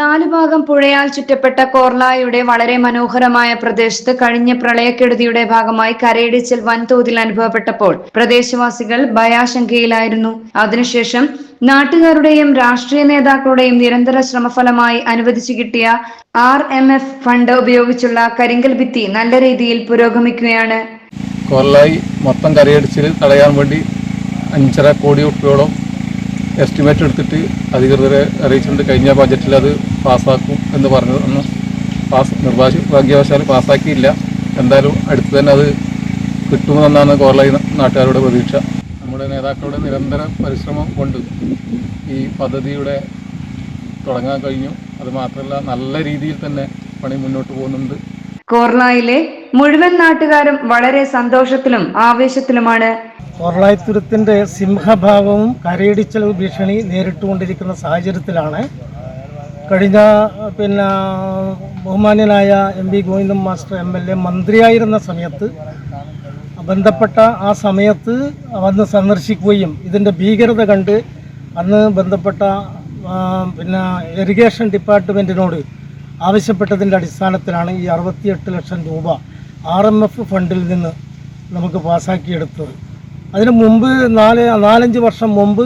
നാലു ഭാഗം പുഴയാൽ ചുറ്റപ്പെട്ട കോർലായുടെ വളരെ മനോഹരമായ പ്രദേശത്ത് കഴിഞ്ഞ പ്രളയക്കെടുതിയുടെ ഭാഗമായി കരയിടിച്ചിൽ വൻതോതിൽ അനുഭവപ്പെട്ടപ്പോൾ പ്രദേശവാസികൾ ഭയാശങ്കയിലായിരുന്നു. അതിനുശേഷം നാട്ടുകാരുടെയും രാഷ്ട്രീയ നേതാക്കളുടെയും നിരന്തര ശ്രമഫലമായി അനുവദിച്ചു കിട്ടിയ ആർ എം എഫ് ഫണ്ട് ഉപയോഗിച്ചുള്ള കരിങ്കൽ ഭിത്തി നല്ല രീതിയിൽ പുരോഗമിക്കുകയാണ്. കൊല്ലായി മൊത്തം കരയടിച്ചിൽ തടയാൻ വേണ്ടി അഞ്ചര കോടി ഉറുപ്പ്യോളം എസ്റ്റിമേറ്റ് എടുത്തിട്ട് അധികൃതരെ അറിയിച്ചിട്ടുണ്ട്. കഴിഞ്ഞ ബജറ്റിൽ അത് പാസ്സാക്കും എന്ന് പറഞ്ഞു അന്ന് പാസ് ഭാഗ്യവശാൽ പാസ്സാക്കിയില്ല. എന്തായാലും അടുത്ത് തന്നെ അത് കിട്ടുമെന്നാണ് കോർളൈ നാട്ടുകാരുടെ പ്രതീക്ഷ. നമ്മുടെ നേതാക്കളുടെ നിരന്തര പരിശ്രമം കൊണ്ട് ഈ പദ്ധതിയുടെ തുടങ്ങാൻ കഴിഞ്ഞു. അത് മാത്രമല്ല നല്ല രീതിയിൽ തന്നെ പണി മുന്നോട്ട് പോകുന്നുണ്ട്. കോർണായിലെ മുഴുവൻ നാട്ടുകാരും വളരെ സന്തോഷത്തിലും ആവേശത്തിലുമാണ് കൊറളായിത്തുരത്തിന്റെ സിംഹഭാവവും കരയിടിച്ചൽ ഭീഷണി നേരിട്ടുകൊണ്ടിരിക്കുന്ന സാഹചര്യത്തിലാണ്. കഴിഞ്ഞ പിന്നെ ബഹുമാന്യനായ M P Govindan master M L A മന്ത്രിയായിരുന്ന സമയത്ത് ബന്ധപ്പെട്ട ആ സമയത്ത് വന്ന് സന്ദർശിക്കുകയും ഇതിന്റെ ഭീകരത കണ്ട് അന്ന് ബന്ധപ്പെട്ട പിന്നെ ഇറിഗേഷൻ ഡിപ്പാർട്ട്മെന്റിനോട് ആവശ്യപ്പെട്ടതിന്റെ അടിസ്ഥാനത്തിലാണ് ഈ അറുപത്തിയെട്ട് ലക്ഷം രൂപ ആർ എം എഫ് ഫണ്ടിൽ നിന്ന് നമുക്ക് പാസ്സാക്കിയെടുത്തത് അതിന് മുമ്പ് നാല് നാലഞ്ച് വർഷം മുമ്പ്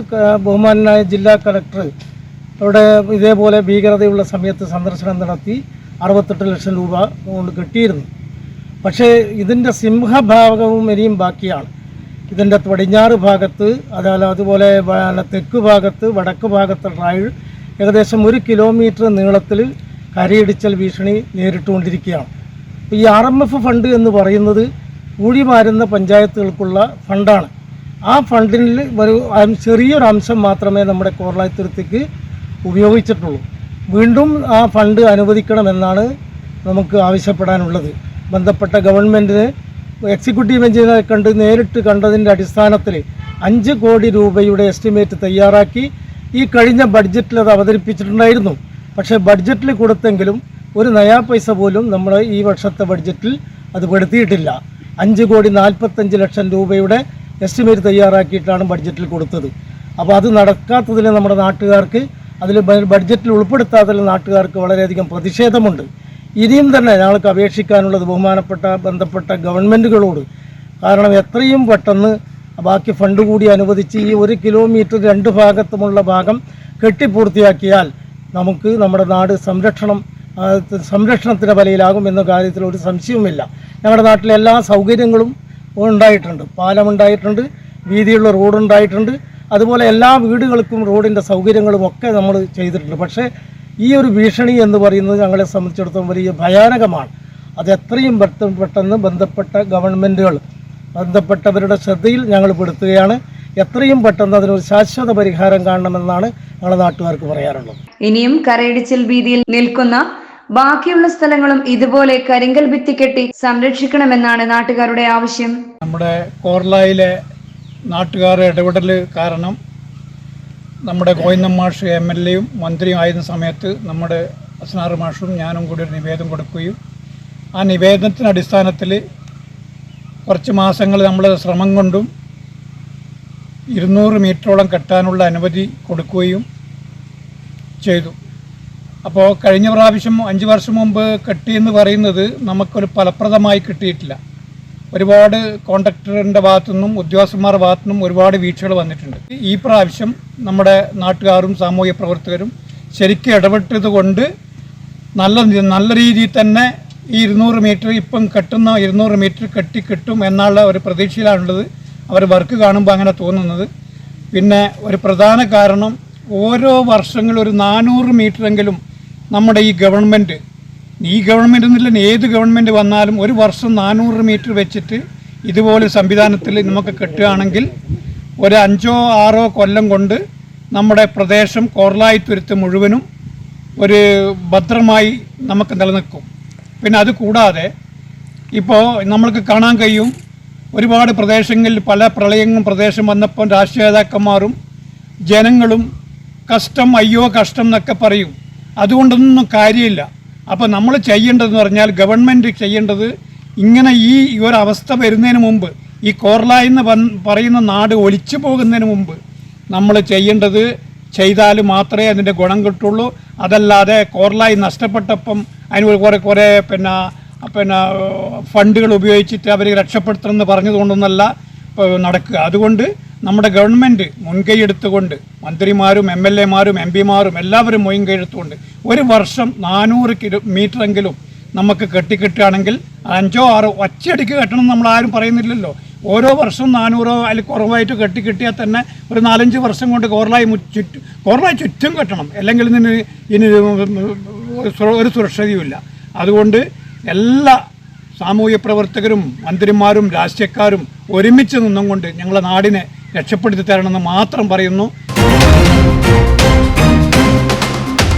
ബഹുമാനായ ജില്ലാ കളക്ടർ അവിടെ ഇതേപോലെ ഭീകരതയുള്ള സമയത്ത് സന്ദർശനം നടത്തി അറുപത്തെട്ട് ലക്ഷം രൂപ കൊണ്ട് കിട്ടിയിരുന്നു. പക്ഷേ ഇതിന്റെ സിംഹഭാഗവും ഇനിയും ബാക്കിയാണ്. ഇതിന്റെ പടിഞ്ഞാറ് ഭാഗത്ത് അതല്ല അതുപോലെ തെക്ക് ഭാഗത്ത് വടക്ക് ഭാഗത്ത് ട്രയൽ ഏകദേശം ഒരു കിലോമീറ്റർ നീളത്തിൽ കരയിടിച്ചൽ ഭീഷണി നേരിട്ടുകൊണ്ടിരിക്കുകയാണ്. ഈ ആർ എം എഫ് ഫണ്ട് എന്ന് പറയുന്നത് ഊഴിമാരുന്ന പഞ്ചായത്തുകൾക്കുള്ള ഫണ്ടാണ്. ആ ഫണ്ടിൽ ഒരു ചെറിയൊരു അംശം മാത്രമേ നമ്മുടെ കോർളായത്തുരത്തേക്ക് ഉപയോഗിച്ചിട്ടുള്ളൂ. വീണ്ടും ആ ഫണ്ട് അനുവദിക്കണമെന്നാണ് നമുക്ക് ആവശ്യപ്പെടാനുള്ളത്. ബന്ധപ്പെട്ട ഗവൺമെന്റിന് എക്സിക്യൂട്ടീവ് എഞ്ചിനീയറെ കണ്ട് നേരിട്ട് കണ്ടതിന്റെ അടിസ്ഥാനത്തിൽ അഞ്ച് കോടി രൂപയുടെ എസ്റ്റിമേറ്റ് തയ്യാറാക്കി ഈ കഴിഞ്ഞ ബഡ്ജറ്റിൽ അത് അവതരിപ്പിച്ചിട്ടുണ്ടായിരുന്നു. പക്ഷേ ബഡ്ജറ്റിൽ കൊടുത്തെങ്കിലും ഒരു നയാ പൈസ പോലും നമ്മൾ ഈ വർഷത്തെ ബഡ്ജറ്റിൽ അത് പെടുത്തിയിട്ടില്ല. അഞ്ച് കോടി നാൽപ്പത്തഞ്ച് ലക്ഷം രൂപയുടെ എസ്റ്റിമേറ്റ് തയ്യാറാക്കിയിട്ടാണ് ബഡ്ജറ്റിൽ കൊടുത്തത്. അപ്പോൾ അത് നടക്കാത്തതിൽ നമ്മുടെ നാട്ടുകാർക്ക് അതിൽ ബഡ്ജറ്റിൽ ഉൾപ്പെടുത്താത്തതിൽ നാട്ടുകാർക്ക് വളരെയധികം പ്രതിഷേധമുണ്ട്. ഇനിയും തന്നെ ഞങ്ങൾക്ക് അപേക്ഷിക്കാനുള്ളത് ബഹുമാനപ്പെട്ട ബന്ധപ്പെട്ട ഗവൺമെന്റുകളോട് കാരണം എത്രയും പെട്ടെന്ന് ബാക്കി ഫണ്ട് കൂടി അനുവദിച്ച് ഈ ഒരു കിലോമീറ്റർ രണ്ട് ഭാഗത്തുമുള്ള ഭാഗം കെട്ടിപ്പൂർത്തിയാക്കിയാൽ നമുക്ക് നമ്മുടെ നാട് സംരക്ഷണം സംരക്ഷണത്തിന്റെ വലയിലാകും എന്ന കാര്യത്തിൽ ഒരു സംശയവുമില്ല. ഞങ്ങളുടെ നാട്ടിലെ എല്ലാ സൗകര്യങ്ങളും ഉണ്ടായിട്ടുണ്ട്. പാലമുണ്ടായിട്ടുണ്ട് വീതിയുള്ള റോഡുണ്ടായിട്ടുണ്ട് അതുപോലെ എല്ലാ വീടുകൾക്കും റോഡിന്റെ സൗകര്യങ്ങളും ഒക്കെ നമ്മൾ ചെയ്തിട്ടുണ്ട്. പക്ഷേ ഈ ഒരു ഭീഷണി എന്ന് പറയുന്നത് ഞങ്ങളെ സംബന്ധിച്ചിടത്തോളം വലിയ ഭയാനകമാണ്. അത് എത്രയും പെട്ടെന്ന് ബന്ധപ്പെട്ട ഗവൺമെന്റുകൾ ബന്ധപ്പെട്ടവരുടെ ശ്രദ്ധയിൽ ഞങ്ങൾ പെടുത്തുകയാണ്. എത്രയും പെട്ടെന്ന് അതിനൊരു ശാശ്വത പരിഹാരം കാണണമെന്നാണ് ഞങ്ങളുടെ നാട്ടുകാർക്ക് പറയാറുള്ളത് ഇനിയും കരയിടിച്ചിൽ ഭീതിയിൽ നിൽക്കുന്ന ബാക്കിയുള്ള സ്ഥലങ്ങളും ഇതുപോലെ കരിങ്കൽ ഭിത്തി കെട്ടി സംരക്ഷിക്കണമെന്നാണ് നാട്ടുകാരുടെ ആവശ്യം. നമ്മുടെ കോർലായിലെ നാട്ടുകാരുടെ ഇടപെടൽ കാരണം നമ്മുടെ ഗോവിന്ദൻ മാഷ് എം എൽ എയും മന്ത്രിയും ആയിരുന്ന സമയത്ത് നമ്മുടെ അസ്നാർ മാഷും ഞാനും കൂടി ഒരു നിവേദനം കൊടുക്കുകയും ആ നിവേദനത്തിന്റെ അടിസ്ഥാനത്തിൽ കുറച്ച് മാസങ്ങൾ നമ്മൾ ശ്രമം കൊണ്ടും ഇരുന്നൂറ് മീറ്ററോളം കെട്ടാനുള്ള അനുമതി കൊടുക്കുകയും ചെയ്തു. അപ്പോൾ കഴിഞ്ഞ പ്രാവശ്യം അഞ്ച് വർഷം മുമ്പ് കിട്ടിയെന്ന് പറയുന്നത് നമുക്കൊരു ഫലപ്രദമായി കിട്ടിയിട്ടില്ല. ഒരുപാട് കോൺട്രാക്ടറിന്റെ ഭാഗത്തുനിന്നും ഉദ്യോഗസ്ഥന്മാരുടെ ഭാഗത്തുനിന്നും ഒരുപാട് വീഴ്ചകൾ വന്നിട്ടുണ്ട്. ഈ പ്രാവശ്യം നമ്മുടെ നാട്ടുകാരും സാമൂഹ്യ പ്രവർത്തകരും ശരിക്കും ഇടപെട്ടത് കൊണ്ട് നല്ല നല്ല രീതിയിൽ തന്നെ ഈ ഇരുന്നൂറ് മീറ്റർ ഇപ്പം കെട്ടുന്ന ഇരുന്നൂറ് മീറ്റർ കെട്ടി കിട്ടും എന്നുള്ള ഒരു പ്രതീക്ഷയിലാണുള്ളത്. അവർ വർക്ക് കാണുമ്പോൾ അങ്ങനെ തോന്നുന്നത്. പിന്നെ ഒരു പ്രധാന കാരണം ഓരോ വർഷങ്ങളിൽ ഒരു നാനൂറ് മീറ്ററെങ്കിലും നമ്മുടെ ഈ ഗവൺമെന്റ് ഈ ഗവൺമെന്റ് എന്നില്ല ഏത് ഗവൺമെന്റ് വന്നാലും ഒരു വർഷം നാനൂറ് മീറ്റർ വെച്ചിട്ട് ഇതുപോലെ സംവിധാനത്തിൽ നമുക്ക് കെട്ടുകയാണെങ്കിൽ ഒരു അഞ്ചോ ആറോ കൊല്ലം കൊണ്ട് നമ്മുടെ പ്രദേശം കോർലായിത്തുരുത്ത് മുഴുവനും ഒരു ഭദ്രമായി നമുക്ക് നിലനിൽക്കും. പിന്നെ അത് കൂടാതെ ഇപ്പോൾ നമ്മൾക്ക് കാണാൻ കഴിയും ഒരുപാട് പ്രദേശങ്ങളിൽ പല പ്രളയങ്ങളും പ്രദേശം വന്നപ്പോൾ രാഷ്ട്രീയ നേതാക്കന്മാരും ജനങ്ങളും കഷ്ടം അയ്യോ കഷ്ടം എന്നൊക്കെ പറയും. അതുകൊണ്ടൊന്നും കാര്യമില്ല. അപ്പോൾ നമ്മൾ ചെയ്യേണ്ടതെന്ന് പറഞ്ഞാൽ ഗവൺമെന്റ് ചെയ്യേണ്ടത് ഇങ്ങനെ ഈ ഒരവസ്ഥ വരുന്നതിന് മുമ്പ് ഈ കോർല എന്ന് പറയുന്ന നാട് ഒലിച്ചു പോകുന്നതിന് മുമ്പ് നമ്മൾ ചെയ്യേണ്ടത് ചെയ്താൽ മാത്രമേ അതിന്റെ ഗുണം കിട്ടുള്ളൂ. അതല്ലാതെ കോർലായി നഷ്ടപ്പെട്ടപ്പം അതിന് കുറേ കുറേ പിന്നെ പിന്നെ ഫണ്ടുകൾ ഉപയോഗിച്ചിട്ട് അവർ രക്ഷപ്പെടുത്തണമെന്ന് പറഞ്ഞതുകൊണ്ടൊന്നല്ല നടക്കുക. അതുകൊണ്ട് നമ്മുടെ ഗവൺമെന്റ് മുൻകൈയെടുത്തുകൊണ്ട് മന്ത്രിമാരും എം എൽ എമാരും എം പിമാരും എല്ലാവരും മുൻകൈയെടുത്തുകൊണ്ട് ഒരു വർഷം നാനൂറ് കിലോ മീറ്ററെങ്കിലും നമുക്ക് കെട്ടിക്കിട്ടുകയാണെങ്കിൽ അഞ്ചോ ആറോ ഒറ്റയടിക്ക് കെട്ടണം നമ്മൾ ആരും പറയുന്നില്ലല്ലോ. ഓരോ വർഷവും നാനൂറോ അതിൽ കുറവായിട്ട് കെട്ടിക്കിട്ടിയാൽ തന്നെ ഒരു നാലഞ്ച് വർഷം കൊണ്ട് കോറലായി ചുറ്റും കോറലായി ചുറ്റും കെട്ടണം. അല്ലെങ്കിൽ ഇതിന് ഇനി ഒരു സുരക്ഷിതയുമില്ല അതുകൊണ്ട് എല്ലാ സാമൂഹ്യ പ്രവർത്തകരും മന്ത്രിമാരും രാഷ്ട്രീയക്കാരും ഒരുമിച്ച് നിന്നും കൊണ്ട് ഞങ്ങളുടെ നാടിനെ രക്ഷപ്പെടുത്തി തരണമെന്ന് മാത്രം പറയുന്നു.